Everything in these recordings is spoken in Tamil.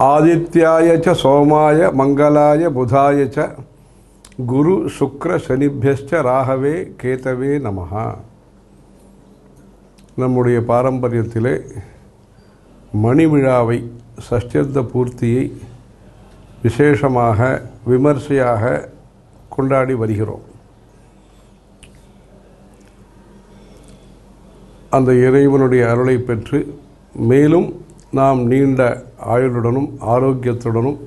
ஆதித்யாய ச சோமாய மங்களாய புதாய ச குரு சுக்ர சனிபியஸ்ச ராகவே கேதவே நமஹா. நம்முடைய பாரம்பரியத்திலே மணி விழாவை சஷ்டியர்த்த பூர்த்தியை விசேஷமாக விமர்சையாக கொண்டாடி வருகிறோம். அந்த இறைவனுடைய அருளை பெற்று மேலும் நாம் நீண்ட ஆயுளுடனும் ஆரோக்கியத்துடனும்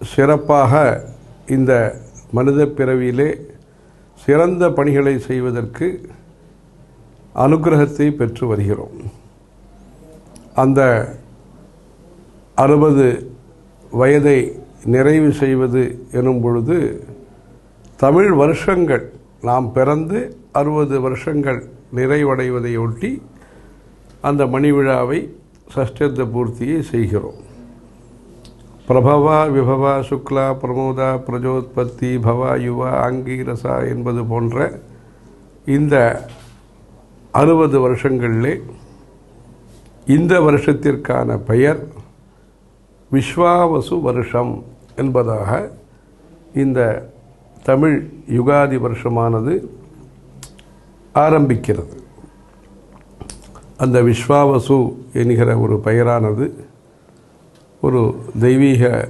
சிறப்பாக இந்த மனித பிறவியிலே சிறந்த பணிகளை செய்வதற்கு அனுகிரகத்தை பெற்று வருகிறோம். அந்த அறுபது வயதை நிறைவு செய்வது எனும் பொழுது தமிழ் வருஷங்கள் நாம் பிறந்து அறுபது வருஷங்கள் நிறைவடைவதையொட்டி அந்த மணி விழாவை சஷ்டத்த பூர்த்தியை செய்கிறோம். பிரபவா விபவா சுக்லா பிரமோதா பிரஜோத்பத்தி பவா யுவா அங்கீரசா என்பது போன்ற இந்த அறுபது வருஷங்களிலே இந்த வருஷத்திற்கான பெயர் விஸ்வாவசு வருஷம் என்பதாக இந்த தமிழ் யுகாதி வருஷமானது ஆரம்பிக்கிறது. அந்த விஸ்வாவசு என்கிற ஒரு பெயரானது ஒரு தெய்வீக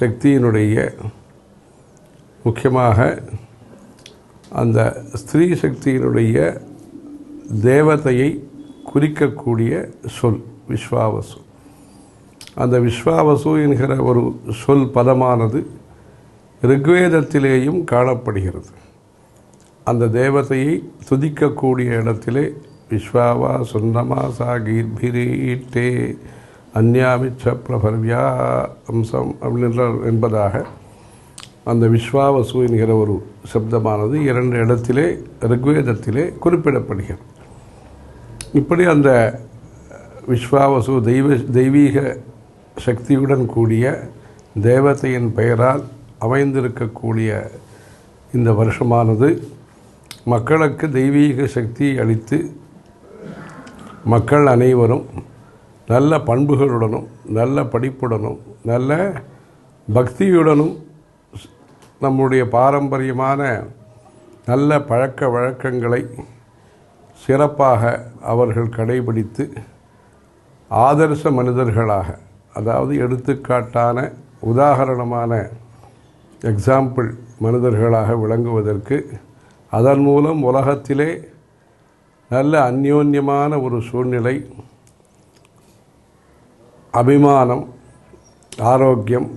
சக்தியினுடைய முக்கியமாக அந்த ஸ்திரீ சக்தியினுடைய தேவதையை குறிக்கக்கூடிய சொல் விஸ்வாவசு. அந்த விஸ்வாவசு என்கிற ஒரு சொல் பதமானது ரிக்வேதத்திலேயும் காணப்படுகிறது. அந்த தேவதையை துதிக்கக்கூடிய இடத்திலே விஸ்வாவா சுந்தமா சாகீர்பிரீட்டே அந்யாமிச்ச பிரபர்வியா அம்சம் அப்படின்ற என்பதாக அந்த விஸ்வாவசு என்கிற ஒரு சப்தமானது இரண்டு இடத்திலே ரிக்வேதத்திலே குறிப்பிடப்படுகிறது. இப்படி அந்த விஸ்வாவசு தெய்வ தெய்வீக சக்தியுடன் கூடிய தேவதையின் பெயரால் அமைந்திருக்கக்கூடிய இந்த வருஷமானது மக்களுக்கு தெய்வீக சக்தி அளித்து மக்கள் அனைவரும் நல்ல பண்புகளுடனும் நல்ல படிப்புடனும் நல்ல பக்தியுடனும் நம்முடைய பாரம்பரியமான நல்ல பழக்க வழக்கங்களை சிறப்பாக அவர்கள் கடைபிடித்து ஆதர்ச மனிதர்களாக அதாவது எடுத்துக்காட்டான உதாகரணமான எக்ஸாம்பிள் மனிதர்களாக விளங்குவதற்கு அதன் மூலம் உலகத்திலே நல்ல அந்யோன்யமான ஒரு சூழ்நிலை. அபிமானம் ஆரோக்கியம்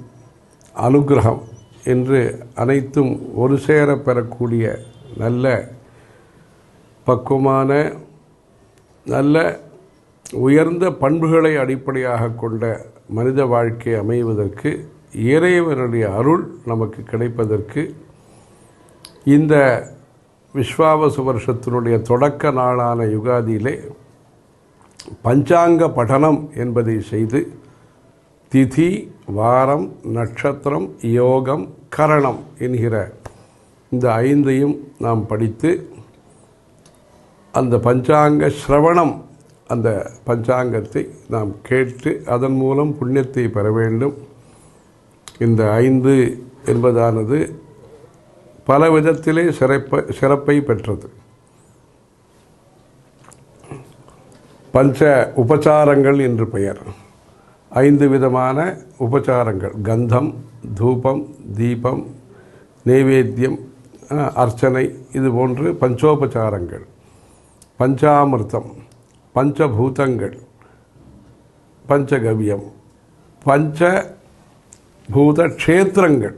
அனுகிரகம் என்று அனைத்தும் ஒரு சேர பெறக்கூடிய நல்ல பக்குவமான நல்ல உயர்ந்த பண்புகளை அடிப்படையாக கொண்ட மனித வாழ்க்கை அமைவதற்கு இறைவனுடைய அருள் நமக்கு கிடைப்பதற்கு இந்த விஸ்வாவசு வருஷத்தினுடைய தொடக்க நாளான யுகாதியிலே பஞ்சாங்க படனம் என்பதை செய்து திதி வாரம் நட்சத்திரம் யோகம் கரணம் என்கிற இந்த ஐந்தையும் நாம் படித்து அந்த பஞ்சாங்க ஸ்ரவணம் அந்த பஞ்சாங்கத்தை நாம் கேட்டு அதன் மூலம் புண்ணியத்தை பெற வேண்டும். இந்த ஐந்து என்பதானது பல விதத்திலே சிறப்பை சிறப்பை பெற்றது. பஞ்ச உபச்சாரங்கள் என்று பெயர். ஐந்து விதமான உபச்சாரங்கள். கந்தம் தூபம் தீபம் நைவேத்தியம் அர்ச்சனை இது போன்று பஞ்சோபச்சாரங்கள். பஞ்சாமிர்தம் பஞ்சபூதங்கள் பஞ்சகவியம் பஞ்ச பூத க்ஷேத்திரங்கள்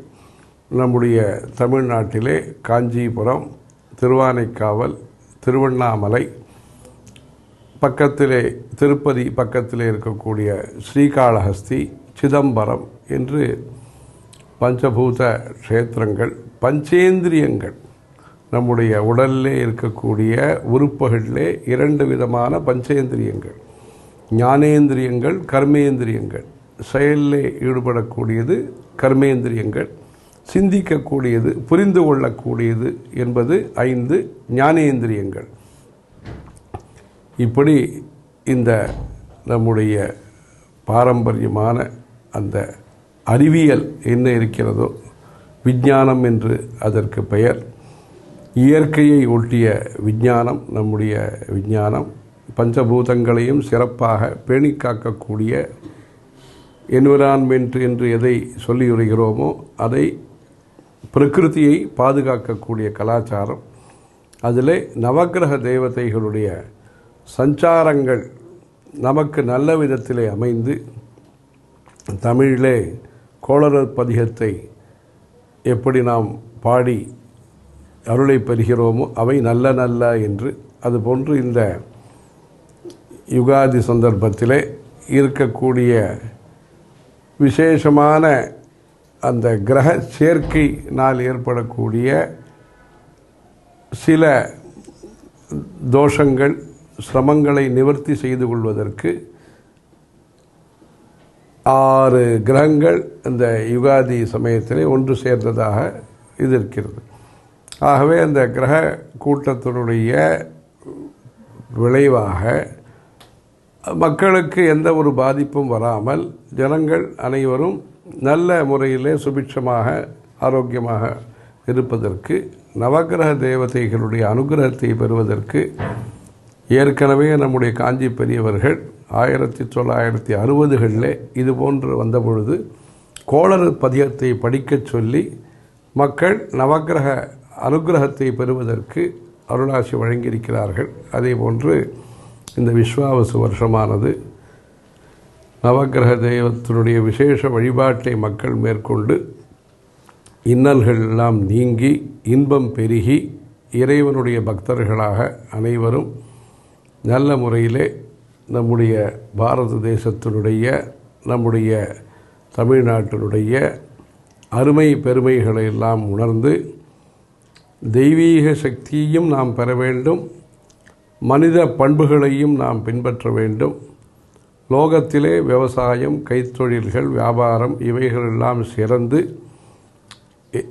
நம்முடைய தமிழ்நாட்டிலே காஞ்சிபுரம் திருவானைக்காவல் திருவண்ணாமலை பக்கத்திலே திருப்பதி பக்கத்திலே இருக்கக்கூடிய ஸ்ரீகாளஹஸ்தி சிதம்பரம் என்று பஞ்சபூத க்ஷேத்திரங்கள் பஞ்சேந்திரியங்கள் நம்முடைய உடலிலே இருக்கக்கூடிய உறுப்புகளிலே இரண்டு விதமான பஞ்சேந்திரியங்கள். ஞானேந்திரியங்கள் கர்மேந்திரியங்கள். செயலில் ஈடுபடக்கூடியது கர்மேந்திரியங்கள். சிந்திக்கக்கூடியது புரிந்து கொள்ளக்கூடியது என்பது ஐந்து ஞானேந்திரியங்கள். இப்படி இந்த நம்முடைய பாரம்பரியமான அந்த அறிவியல் என்ன இருக்கிறதோ விஞ்ஞானம் என்று அதற்கு பெயர் இயற்கையை ஒட்டிய விஞ்ஞானம் நம்முடைய விஞ்ஞானம் பஞ்சபூதங்களையும் சிறப்பாக பேணி காக்கக்கூடிய என்விரான்மெண்ட் என்று எதை சொல்லி வருகிறோமோ அதை பிரகிருதியை பாதுகாக்கக்கூடிய கலாச்சாரம் அதில் நவக்கிரக தேவதைகளுடைய சஞ்சாரங்கள் நமக்கு நல்ல விதத்திலே அமைந்து தமிழிலே கோளரர் பதிகத்தை எப்படி நாம் பாடி அருளை பெறுகிறோமோ அவை நல்ல நல்ல என்று அதுபோன்று இந்த யுகாதி சந்தர்ப்பத்திலே இருக்கக்கூடிய விசேஷமான அந்த கிரக சேர்க்கையினால் ஏற்படக்கூடிய சில தோஷங்கள் சிரமங்களை நிவர்த்தி செய்து கொள்வதற்கு ஆறு கிரகங்கள் இந்த யுகாதி சமயத்திலே ஒன்று சேர்ந்ததாக இது இருக்கிறது. ஆகவே அந்த கிரக கூட்டத்தினுடைய விளைவாக மக்களுக்கு எந்த ஒரு பாதிப்பும் வராமல் ஜனங்கள் அனைவரும் நல்ல முறையிலே சுபிட்சமாக ஆரோக்கியமாக இருப்பதற்கு நவக்கிரக தேவதைகளுடைய அனுகிரகத்தை பெறுவதற்கு ஏற்கனவே நம்முடைய காஞ்சி பெரியவர்கள் ஆயிரத்தி தொள்ளாயிரத்தி அறுபதுகளில் இது போன்று வந்தபொழுது கோளறு பதியத்தை படிக்கச் சொல்லி மக்கள் நவக்கிரக அனுகிரகத்தை பெறுவதற்கு அருளாசி வழங்கியிருக்கிறார்கள். அதே போன்று இந்த விஸ்வாவசு வருஷமானது நவக்கிரக தெய்வத்தினுடைய விசேஷ வழிபாட்டை மக்கள் மேற்கொண்டு இன்னல்கள் எல்லாம் நீங்கி இன்பம் பெருகி இறைவனுடைய பக்தர்களாக அனைவரும் நல்ல முறையிலே நம்முடைய பாரத தேசத்தினுடைய நம்முடைய தமிழ்நாட்டினுடைய அருமை பெருமைகளை எல்லாம் உணர்ந்து தெய்வீக சக்தியையும் நாம் பெற வேண்டும் மனித பண்புகளையும் நாம் பின்பற்ற வேண்டும். லோகத்திலே விவசாயம் கைத்தொழில்கள் வியாபாரம் இவைகளெல்லாம் சிறந்து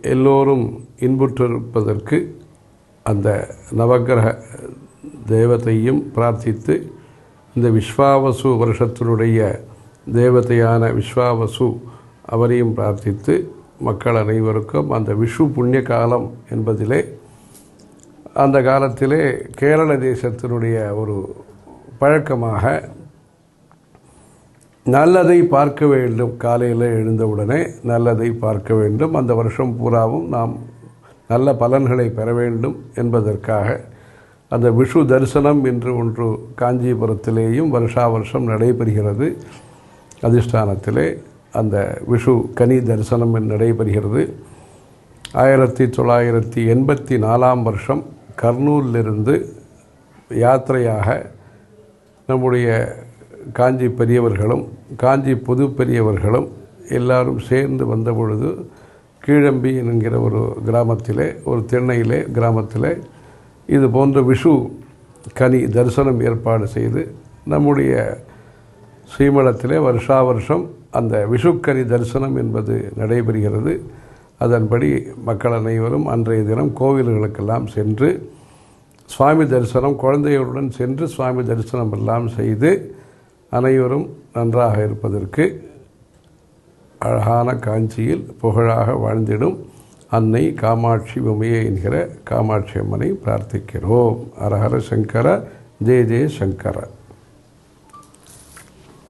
எல்லோரும் இன்புற்றிருப்பதற்கு அந்த நவக்கிரக தெய்வத்தையும் பிரார்த்தித்து இந்த விஸ்வாவசு வருஷத்தினுடைய தேவதையான விஸ்வாவசு அவரையும் பிரார்த்தித்து மக்கள் அனைவருக்கும் அந்த விஷு புண்ணிய காலம் என்பதிலே அந்த காலத்திலே கேரள தேசத்தினுடைய ஒரு பழக்கமாக நல்லதை பார்க்க வேண்டும். காலையில் எழுந்தவுடனே நல்லதை பார்க்க வேண்டும். அந்த வருஷம் பூராவும் நாம் நல்ல பலன்களை பெற வேண்டும் என்பதற்காக அந்த விஷு தரிசனம் என்று ஒன்று காஞ்சிபுரத்திலேயும் வருஷா வருஷம் நடைபெறுகிறது. அதிஷ்டானத்திலே அந்த விஷு கனி தரிசனம் என்று நடைபெறுகிறது. ஆயிரத்தி தொள்ளாயிரத்தி எண்பத்தி நாலாம் வருஷம் கர்னூலிலிருந்து யாத்திரையாக நம்முடைய காஞ்சி பெரியவர்களும் காஞ்சி புது பெரியவர்களும் எல்லாரும் சேர்ந்து வந்த பொழுது கீழம்பி என்கிற ஒரு கிராமத்திலே ஒரு திண்ணையிலே கிராமத்திலே இது போன்ற விஷு கனி தரிசனம் ஏற்பாடு செய்து நம்முடைய ஸ்ரீமலத்திலே வருஷா வருஷம் அந்த விஷுக்கனி தரிசனம் என்பது நடைபெறுகிறது. அதன்படி மக்கள் அனைவரும் அன்றைய தினம் கோவில்களுக்கெல்லாம் சென்று சுவாமி தரிசனம் குழந்தைகளுடன் சென்று சுவாமி தரிசனம் எல்லாம் செய்து அனைவரும் நன்றாக இருப்பதற்கு அழகான காஞ்சியில் புகழாக வாழ்ந்திடும் அன்னை காமாட்சி உமையே என்கிற காமாட்சி அம்மனை பிரார்த்திக்கிறோம். அரஹர சங்கர ஜெய ஜெய சங்கர.